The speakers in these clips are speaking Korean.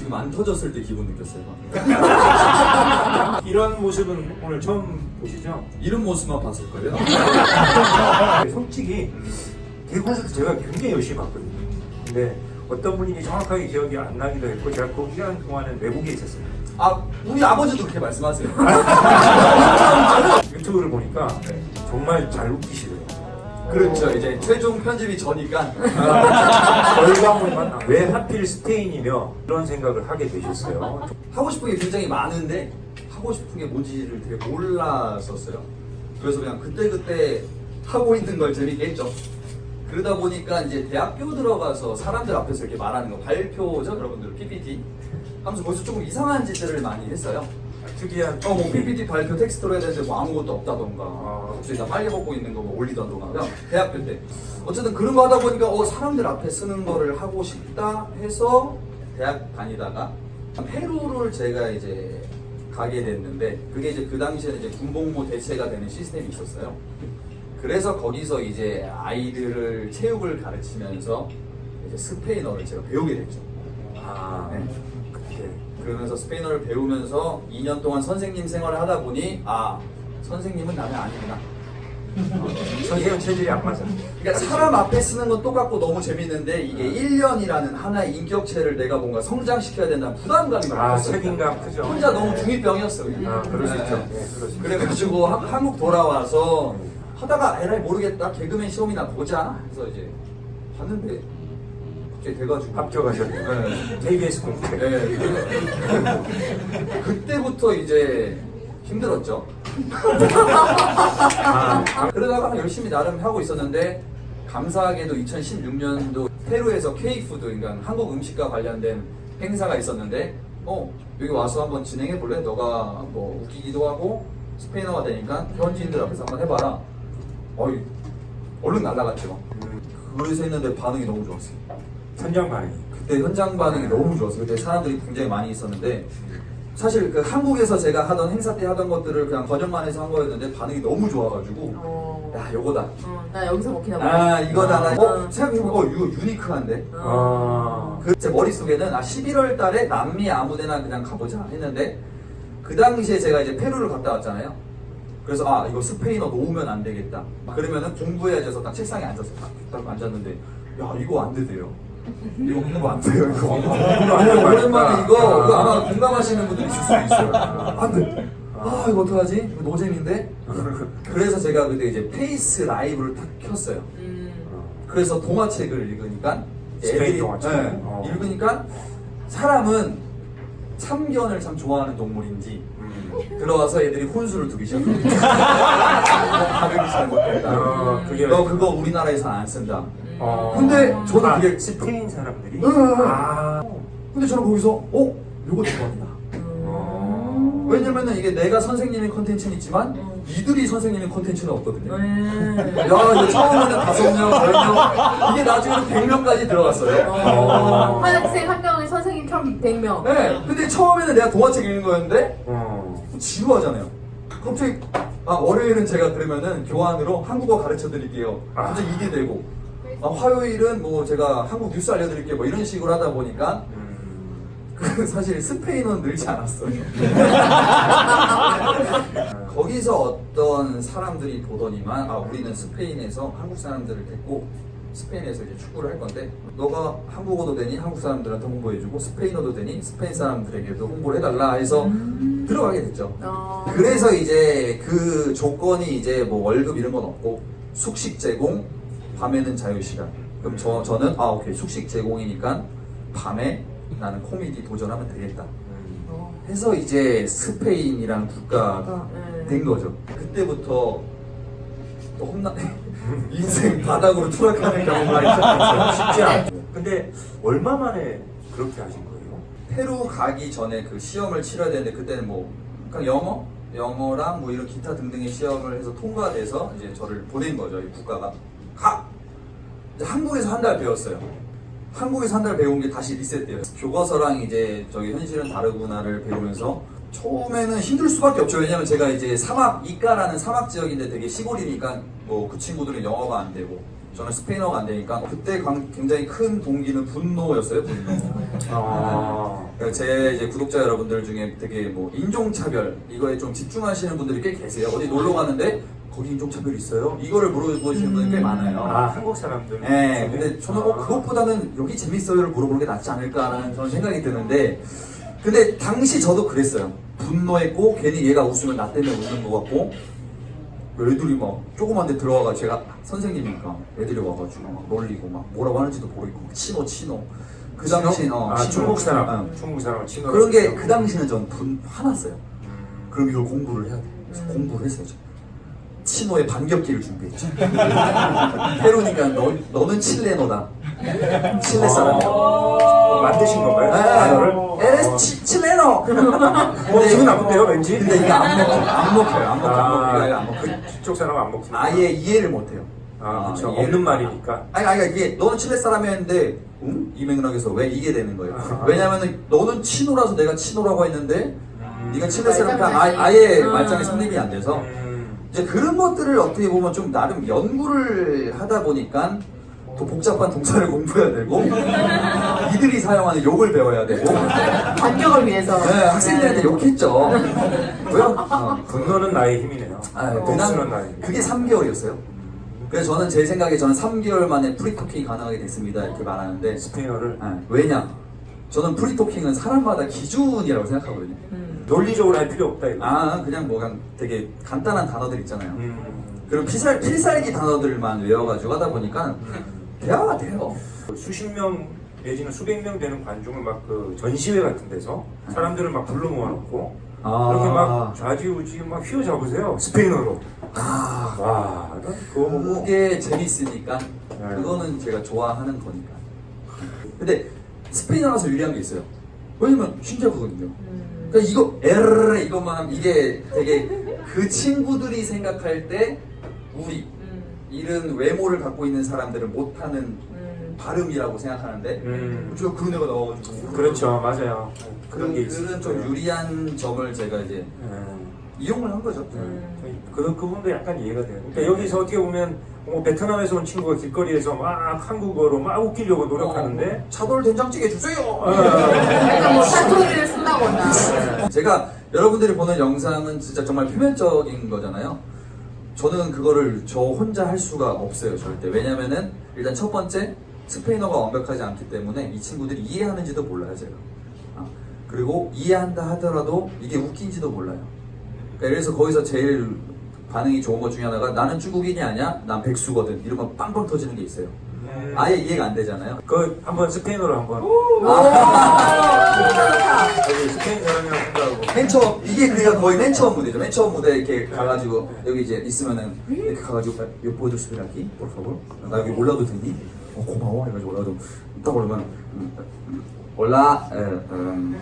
지금 안 터졌을 때 기분 느꼈어요. 이런 모습은 오늘 처음 보시죠? 이런 모습만 봤을걸요? 솔직히 대구에서도 제가 굉장히 열심히 봤거든요. 근데 어떤 분이 정확하게 기억이 안 나기도 했고 제가 그 기간 동안은 외국에 있었어요. 아, 우리 아버지도 그렇게 말씀하세요. 유튜브를 보니까 정말 잘 웃기시더라고요. 그렇죠. 이제 최종 편집이 저니까. 결과물만 나- 왜 하필 스페인이며 그런 생각을 하게 되셨어요? 하고 싶은 게 굉장히 많은데 하고 싶은 게 뭔지를 되게 몰랐었어요. 그래서 그냥 그때그때 하고 있는 걸 재밌게 했죠. 그러다 보니까 이제 대학교 들어가서 사람들 앞에서 이렇게 말하는 거 발표죠, 여러분들 PPT 하면서 거기서 조금 이상한 짓들을 많이 했어요. 특이한 어, 뭐 PPT 발표 텍스트로 해야 되는데 뭐 아무것도 없다던가 아. 갑자기 나 빨개 벗고 있는 거 뭐 올리던가 그냥 대학교 때 어쨌든 그런 거 하다 보니까 어 사람들 앞에 쓰는 거를 하고 싶다 해서 대학 다니다가 페루를 제가 이제 가게 됐는데 그게 이제 그 당시에는 이제 군복무 대체가 되는 시스템이 있었어요. 그래서 거기서 이제 아이들을 체육을 가르치면서 이제 스페인어를 제가 배우게 됐죠. 아, 네. 그러면서 스페인어를 배우면서 2년 동안 선생님 생활을 하다 보니 아 선생님은 나는 아니구나. 선생님 체질이 안 맞아. 그러니까 사람 앞에 쓰는 건 똑같고 너무 재밌는데 이게 1년이라는 하나의 인격체를 내가 뭔가 성장시켜야 된다는 부담감이 막 아. 책임감 크죠. 혼자 너무 중이병이었어 그냥. 아, 그럴 수 네. 있죠. 네, 그럴 수 있죠. 그래가지고 한- 한국 돌아와서 하다가 에라이 모르겠다 개그맨 시험이나 보자 해서 이제 봤는데 갑자기 돼가지고 합격하셨네요. 네. KBS 공채. 네, 그- 그때부터 이제 힘들었죠. 아, 그러다가 열심히 나름 하고 있었는데 감사하게도 2016년도 페루에서 K푸드, 그러니까 한국 음식과 관련된 행사가 있었는데 어 여기 와서 한번 진행해 볼래? 너가 뭐 웃기기도 하고 스페인어가 되니까 현지인들 앞에서 한번 해봐라. 어이 얼른 날라갔죠. 음, 그래서 했는데 반응이 너무 좋았어요. 선정 반응이. 그때 현장 반응이 너무 좋았어요. 그때 사람들이 굉장히 많이 있었는데 사실 그 한국에서 제가 하던 행사 때 하던 것들을 그냥 번역만 해서 한 거였는데 반응이 너무 좋아가지고 어, 야 요거다. 어, 나 여기서 먹히나 보다. 아 이거다. 나 어 어. 생각해보면 어 이거 유니크한데. 아, 그제 머릿속에는 아 11월 달에 남미 아무데나 그냥 가보자 했는데 그 당시에 제가 이제 페루를 갔다 왔잖아요. 그래서 아 이거 스페인어 놓으면 안 되겠다. 그러면은 공부해야지 해서 딱 책상에 앉았어. 딱, 딱 앉았는데 야 이거 안 되대요. 이거 공부 안 돼요 이거. 아니 오랜만에 이거 이거 아마 공감하시는 분들 있을 수도 있어요. 안 돼. 아 이거 어떡하지? 이거 노잼인데. 그래서 제가 그때 이제 페이스 라이브를 딱 켰어요. 음. 그래서 동화책을 읽으니까 스페인 동화책? 네, 어. 읽으니까 사람은 참견을 참 좋아하는 동물인지 음. 들어와서 애들이 혼수를 두기 시작합니다. 잘못됐다. 어, 그게. 너 그거 우리나라에서 안 쓴다. 어. 근데 저는 아, 그게 스페인 사람들이. 응. 아, 근데 저는 거기서 어? 이거 대박이다. 어. 왜냐면은 이게 내가 선생님의 컨텐츠는 있지만 음. 이들이 선생님의 컨텐츠는 없거든요. 음. 야, 이거 처음에는 다섯 명, 열 명, 이게 나중에는 백 명까지 들어갔어요. 어. 한 학생 한 명의 선생님처럼 100명. 네, 근데 처음에는 내가 동화책 읽는 거였는데 어. 지루하잖아요. 갑자기 아 월요일은 제가 그러면은 교환으로 한국어 가르쳐 드릴게요. 갑자기 이게 되고 아, 화요일은 뭐 제가 한국 뉴스 알려드릴게요. 뭐 이런 식으로 하다 보니까 음. 그 사실 스페인어는 늘지 않았어요. 거기서 어떤 사람들이 보더니만 아 우리는 스페인에서 한국 사람들을 데리고 스페인에서 이제 축구를 할 건데 너가 한국어도 되니 한국 사람들한테 홍보해주고 스페인어도 되니 스페인 사람들에게도 홍보를 해달라 해서 들어가게 됐죠. 어. 그래서 이제 그 조건이 이제 뭐 월급 이런 건 없고 숙식 제공, 밤에는 자유 시간. 그럼 저 저는 아 오케이 숙식 제공이니까 밤에 나는 코미디 도전하면 되겠다. 해서 이제 스페인이라는 국가가 네. 된 거죠. 그때부터 또 혼나 인생 바닥으로 추락하는 경우가 있었어요. 쉽지 않죠. 근데 얼마 만에 그렇게 하신 거예요? 페루 가기 전에 그 시험을 치러야 되는데 그때는 뭐 그냥 영어, 영어랑 뭐 이런 기타 등등의 시험을 해서 통과돼서 이제 저를 보낸 거죠. 이 국가가 가. 한국에서 한 달 배웠어요. 한국에서 한 달 배운 게 다시 리셋돼요. 교과서랑 이제 저기 현실은 다르구나를 배우면서 처음에는 힘들 수밖에 없죠. 왜냐면 제가 이제 사막 이카라는 사막 지역인데 되게 시골이니까 뭐 그 친구들은 영어가 안 되고 저는 스페인어가 안 되니까 그때 강- 굉장히 큰 동기는 분노였어요. 분노. 아. 그러니까 제 이제 구독자 여러분들 중에 되게 뭐 인종차별 이거에 좀 집중하시는 분들이 꽤 계세요. 어디 놀러 가는데 거기 인종차별 있어요? 이거를 물어보시는 분들 꽤 많아요. 아 한국 사람들. 네, 근데 저는 뭐 아. 그것보다는 여기 재밌어요를 물어보는 게 낫지 않을까라는 저는 생각이 드는데 근데 당시 저도 그랬어요. 분노했고 괜히 얘가 웃으면 나 때문에 웃는 것 같고 애들이 막 조그만 데 들어와가 제가 선생님이니까 애들이 와가지고 막 놀리고 막 뭐라고 하는지도 막 치노 치노 그 당시 어, 아 치노. 중국 사람. 응. 중국 사람 친구. 그런 게 그 당시는 전 분 화났어요. 음. 그럼 이걸 공부를 해야 돼. 그래서 공부를 했어요. 저. 치노의 반격기를 준비했죠. 페루니까 너, 너는 칠레노다. 칠레 사람이야. 어, 만드신 건가요? 단어를? 에레스 치, 칠레노! 어, 기분 나쁜데요, 왠지? 근데 이게 안 먹혀. 안 먹혀요. 안 먹혀. 안 먹혀. 이거 안 먹혀. 그 그쪽 사람 안 먹히는. 아예 이해를 못해요. 아, 그쵸. 이해를 없는 못- 말이니까. 아니, 아니, 이게 너는 칠레 사람이었는데, 응? 이 맥락에서 왜 이게 되는 거예요? 아. 왜냐면은 너는 치노라서 내가 치노라고 했는데, 음. 네가 칠레 사람이니까. 아, 아예 음. 말장이 성립이 안 돼서, 음. 이제 그런 것들을 어떻게 보면 좀 나름 연구를 하다 보니까 또 복잡한 동사를 공부해야 되고 이들이 사용하는 욕을 배워야 되고 반격을 위해서. 네, 학생들한테 욕했죠. 왜요? 어. 분노는 나의 힘이네요. 아, 복수는 그냥 나의 힘. 그게 3개월이었어요. 그래서 저는 제 생각에 저는 3개월 만에 프리토킹이 가능하게 됐습니다 이렇게 말하는데 스페인어를 아, 왜냐? 저는 프리토킹은 사람마다 기준이라고 생각하거든요. 음. 논리적으로 할 필요 없다 이거. 아 그냥 뭐 그냥 되게 간단한 단어들 있잖아요. 음. 그리고 필살, 필살기 단어들만 외워가지고 하다 보니까 대화가 돼요. 수십 명 내지는 수백 명 되는 관중을 막 그 전시회 같은 데서 사람들을 막 불러 모아놓고 아. 이렇게 막 좌지우지 막 휘어잡으세요 스페인어로. 아, 와, 그거 보고 그게 재밌으니까 네. 그거는 제가 좋아하는 거니까. 근데 스페인어라서 유리한 게 있어요. 왜냐면 진짜 그거든요. 음. 그러니까 이거 에르르 이것만 하면 이게 되게 그 친구들이 생각할 때 우리 음. 이런 외모를 갖고 있는 사람들은 못하는 음. 발음이라고 생각하는데 음. 제가 그런 애가 나와가지고 그렇죠, 맞아요. 그런 게 있어요. 그런 좀 유리한 점을 제가 이제 음. 이용을 한 거죠. 음. 그, 그 부분도 약간 이해가 돼요. 그러니까 여기서 어떻게 보면 뭐 베트남에서 온 친구가 길거리에서 막 한국어로 막 웃기려고 노력하는데 어, 차돌 된장찌개 주세요. 어, 약간 뭐 사투리를 쓴다거나. 제가 여러분들이 보는 영상은 진짜 정말 표면적인 거잖아요. 저는 그거를 저 혼자 할 수가 없어요, 절대. 왜냐면은 일단 첫 번째 스페인어가 완벽하지 않기 때문에 이 친구들이 이해하는지도 몰라요, 제가. 아, 그리고 이해한다 하더라도 이게 웃긴지도 몰라요. 그러니까 그래서 거기서 제일 반응이 좋은 것 중에 하나가 나는 중국인이 아니야, 난 백수거든. 이러면 빵빵 터지는 게 있어요. 음. 아예 이해가 안 되잖아요. 그 한번 스페인어로 한번 여기 스페인 사람이랑 한다고 맨 처음 이게 그냥 거의 맨 처음 무대죠. 맨 처음 무대 이렇게 가가지고 여기 이제 있으면은 이렇게 가가지고 요 보여줄 수 있기? por favor. 나 여기 올라도 되니? 어 고마워 해가지고 올라도 딱 올라면 음, 올라 에, 음,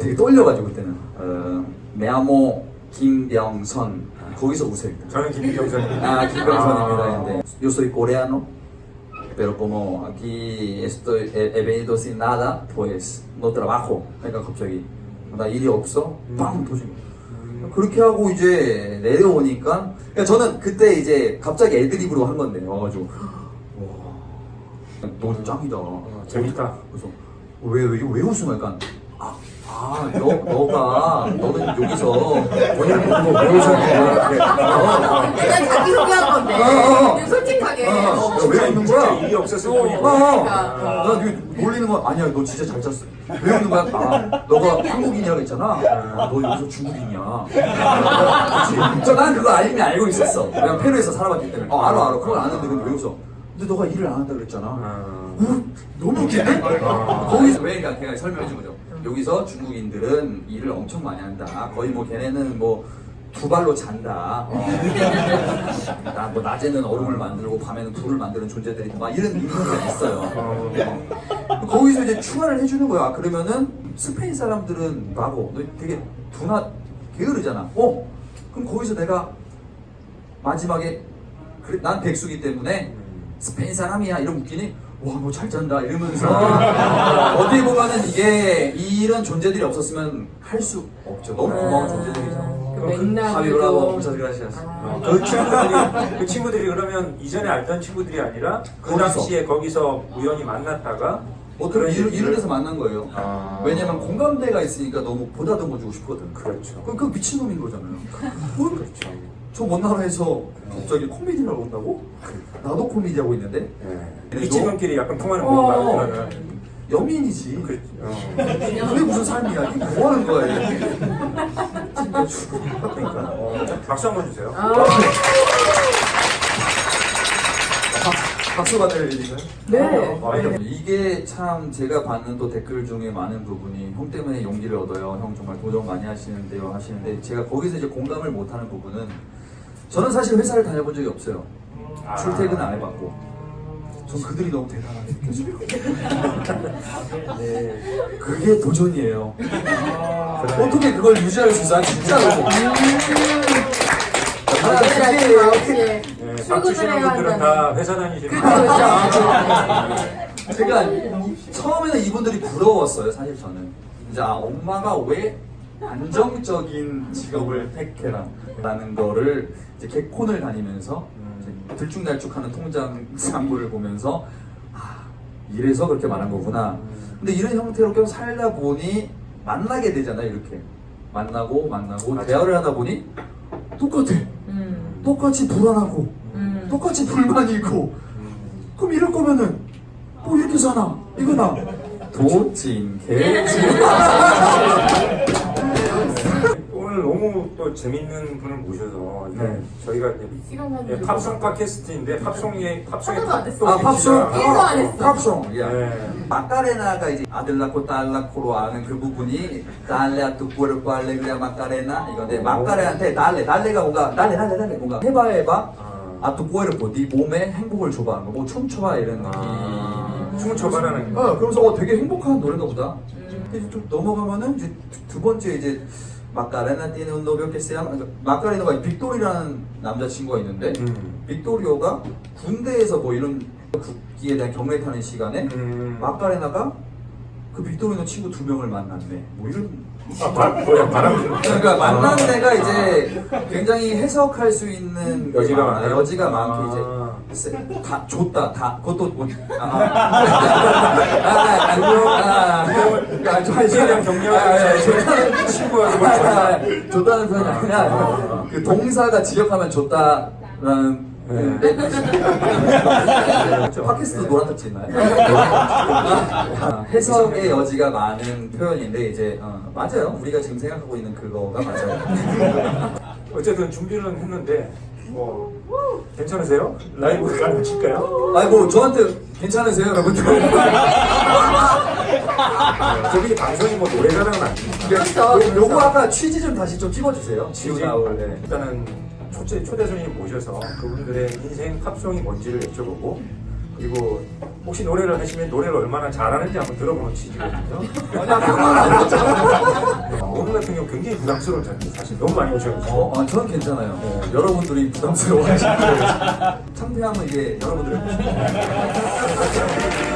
되게 떨려가지고 그때는 어, 메아모 김병선 거기서 우세요. 일단. 저는 김경선입니다. 아, 김병선입니다. 근데 yo soy coreano, pero como aquí estoy he, venido sin nada, pues no trabajo. 그러니까 갑자기 나 일이 없어, 빵 터진 거. 그렇게 하고 이제 내려오니까 그러니까 저는 그때 이제 갑자기 애드립으로 한 건데 와가지고 와, 너 짱이다. 어, 재밌다. 그래서 왜, 왜, 왜 웃음 약간 아, 아, 너, 너가 너는 여기서 오늘 보고 배우셨네요. 일단 자기 소개한 건데. 어, 어. 그냥 솔직하게. 어, 어. 어. 왜 웃는 거야? 진짜 일이 없었을 어, 뿐이고. 어, 그러니까. 나 이거 놀리는 거 아니야. 너 진짜 잘 짰어. 왜 웃는 거야? 아, 너가 한국인이라고 했잖아. 아, 너 여기서 중국인이야. 그치? 저, 난 그거 알면 알고 있었어. 내가 페루에서 살아봤기 때문에. 어, 알아, 알아. 그걸 아는데 근데 왜 웃어? 근데 너가 일을 안 한다 그랬잖아. 어. 어? 너무 웃기네? 아. 거기서 왜 그러니까 걔가 설명해 준 거죠. 여기서 중국인들은 일을 엄청 많이 한다. 거의 뭐 걔네는 뭐 두 발로 잔다. 어. 나 뭐 낮에는 얼음을 만들고 밤에는 불을 만드는 존재들이 막 이런 의미가 있어요. 어. 거기서 이제 추가를 해주는 거야. 그러면은 스페인 사람들은 바보, 너 되게 둔하 게으르잖아. 어? 그럼 거기서 내가 마지막에 그래, 난 백수기 때문에 스페인 사람이야 이런 웃기니 와너잘 짠다 이러면서 어디 보면은 이게 이런 존재들이 없었으면 할 수 없죠 너무 고마운 존재들이죠 그 맥락으로. 하비브라보 무차스 그라시아스 아. 그 친구들이 그 친구들이 그러면 이전에 알던 친구들이 아니라 그 거기서. 당시에 거기서 우연히 만났다가 보통 그런 이런, 이런 데서 만난 거예요. 아. 왜냐면 공감대가 있으니까 너무 보다듬어 주고 싶거든. 그렇죠. 그, 그 미친놈인 거잖아요. 뭐, 그렇죠. 저 먼 나라에서 갑자기 코미디를 하고 온다고? 나도 코미디 하고 있는데? 예. 이치원끼리 약간 통하는 어. 건가? 여민이지. 그, 어. 그게 무슨 삶이야? 이게 뭐 하는 거야? 이게. 챙겨주고. 그러니까 어, 박수 한 번 주세요. 아, 박- 박수 받을 일인가요? 네. 아, 이거 이게 참 제가 받는 또 댓글 중에 많은 부분이 형 때문에 용기를 얻어요. 형 정말 도전 많이 하시는데요. 하시는데 제가 거기서 이제 공감을 못하는 부분은 저는 사실 회사를 다녀본 적이 없어요. 아. 출퇴근 안 해봤고. 전 그들이 너무 대단하게 느껴져요. 네. 그게 도전이에요. 어떻게 그걸 유지할 수 있어? 아, 진짜로. 아, 그게 어떻게 네, 출근을 해야 분들은 한다는. 다 회사 다니시는 그렇죠. 제가 처음에는 이분들이 부러웠어요, 사실 저는. 이제 아, 엄마가 왜 안정적인 직업을 택해라 라는 거를 이제 개콘을 다니면서 이제 들쭉날쭉하는 통장 상부를 보면서 아, 이래서 그렇게 말한 거구나. 근데 이런 형태로 계속 살다 보니 만나게 되잖아요, 이렇게. 만나고 만나고 맞아. 대화를 하다 보니 똑같아. 음. 똑같이 불안하고 음. 똑같이 불만이고 그럼 이럴 거면은 뭐 이렇게 사나 이거나 도찐 개찐 너무 또 재밌는 분을 모셔서 이제 네. 저희가 이제 시간 예, 팝송 팟캐스트인데 하나도 안 했어. 아 팝송? 일도 안 했어. 팝송. 야. 네. 마카레나가 이제 아들 낳고 딸 낳고로 아는 그 부분이 달레 뚜 cuerpo alegría 마카레나? 이건데 마카레한테 달레 달레가 뭔가 달레 달레 달레 뭔가 해봐 해봐. 아뚜 cuerpo 네 몸에 행복을 줘봐. 뭐 춤춰봐 이런 느낌. 춤을 춰봐라는 어, 그러면서 어, 되게 행복한 노래인가 보다. 근데 좀 넘어가면은 이제 두, 두 번째 이제 마카레나 que se llama 마카레나가 빅토리라는 남자친구가 있는데 음. 빅토리오가 군대에서 뭐 이런 국기에 대한 경례 타는 시간에 음. 마카레나가 그 빅토리노 친구 두 명을 만났네. 뭐 이런 아, 바, 뭐야 바람 그러니까 만난 데가 이제 굉장히 해석할 수 있는 게 여지가 많아요. 많아요? 여지가 아. 많게 이제 세- 다 줬다 다 그것도 뭐 아, 아, 아, 아니요 아, 아, 저- 한시에 대한 격려를 아, 아, 좋다는 친구가 뭐 아, 줬다. 아, 표현이 아니라 아. 그 동사가 직역하면 좋다라는 네. 네. 팟캐스트 네. 노란 터치 있나요? 아, 해석의 여지가 많은 표현인데 이제 어, 맞아요. 우리가 지금 생각하고 있는 그거가 맞아요. 어쨌든 준비를 했는데 뭐 괜찮으세요? 라이브 라이브 칠까요? 아이고 저한테 괜찮으세요, 여러분들? 저기 방송이 뭐 노래 자랑은 아니고 그렇죠. 요- 요거 아까 취지 좀 다시 좀 찍어주세요. 지우 나올 네. 일단은 초대 초대 손님 모셔서 그분들의 인생 팝송이 뭔지를 여쭤보고 그리고 혹시 노래를 하시면 노래를 얼마나 잘하는지 한번 들어보는 취지거든요. 네, 오늘 같은 경우 굉장히 부담스러운 자리 사실 너무 많이 오셔가지고 어, 아, 저는 괜찮아요. 여러분들이 부담스러워하시는 거예요. 창피함은 이게 여러분들의 tu